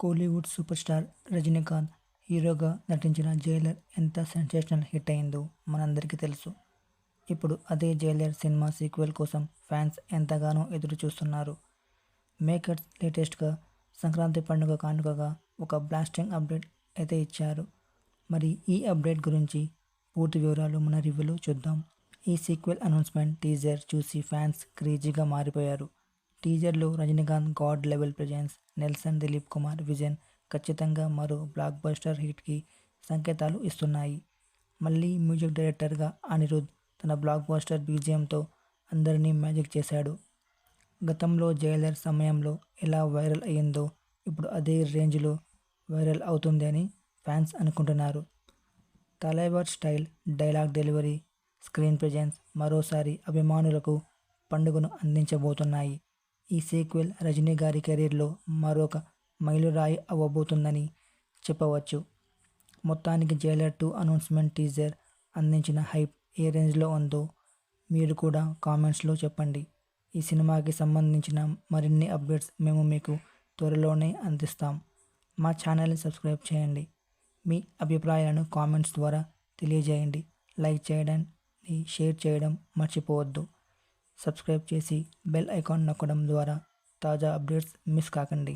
Kollywood super star Rajinikanth హీరోగా నటించిన Jailer ఎంత సెన్సేషనల్ హిట్ అయిందో మనందరికీ తెలుసు. ఇప్పుడు అదే జైలర్ సినిమా సీక్వెల్ కోసం ఫ్యాన్స్ ఎంతగానో ఎదురు చూస్తున్నారు మేకర్స్ లేటెస్ట్గా సంక్రాంతి పండుగ కానుకగా ఒక బ్లాస్టింగ్ అప్డేట్ అయితే ఇచ్చారు. మరి ఈ అప్డేట్ గురించి పూర్తి వివరాలు మన రివ్యూలో చూద్దాం. ఈ సీక్వెల్ అనౌన్స్మెంట్ టీజర్ చూసి ఫ్యాన్స్ క్రేజీగా మారిపోయారు. టీజర్లో Rajinikanth god level presence Nelson Dilip Kumar vision ఖచ్చితంగా మరో బ్లాక్ బస్టర్ హిట్కి సంకేతాలు ఇస్తున్నాయి. మళ్ళీ మ్యూజిక్ డైరెక్టర్గా అనిరుద్ తన బ్లాక్ బస్టర్ బీజియంతో అందరినీ మ్యాజిక్ చేశాడు. గతంలో జైలర్ సమయంలో ఎలా వైరల్ అయ్యిందో ఇప్పుడు అదే రేంజ్లో వైరల్ అవుతుంది అని ఫ్యాన్స్ అనుకుంటున్నారు. Thalaivar style dialogue delivery screen presence మరోసారి అభిమానులకు పండుగను అందించబోతున్నాయి. ఈ సీక్వెల్ రజనీ గారి కెరీర్లో మరొక మైలురాయి అవ్వబోతుందని చెప్పవచ్చు. మొత్తానికి జైలర్ టూ అనౌన్స్మెంట్ టీజర్ అందించిన హైప్ ఏ రేంజ్లో ఉందో మీరు కూడా కామెంట్స్లో చెప్పండి. ఈ సినిమాకి సంబంధించిన మరిన్ని అప్డేట్స్ మేము మీకు త్వరలోనే అందిస్తాం. మా ఛానల్ని సబ్స్క్రైబ్ చేయండి. మీ అభిప్రాయాలను కామెంట్స్ ద్వారా తెలియజేయండి. లైక్ చేయడాన్ని షేర్ చేయడం మర్చిపోవద్దు. సబ్స్క్రైబ్ చేసి బెల్ ఐకాన్ నొక్కడం ద్వారా తాజా అప్డేట్స్ మిస్ కాకండి.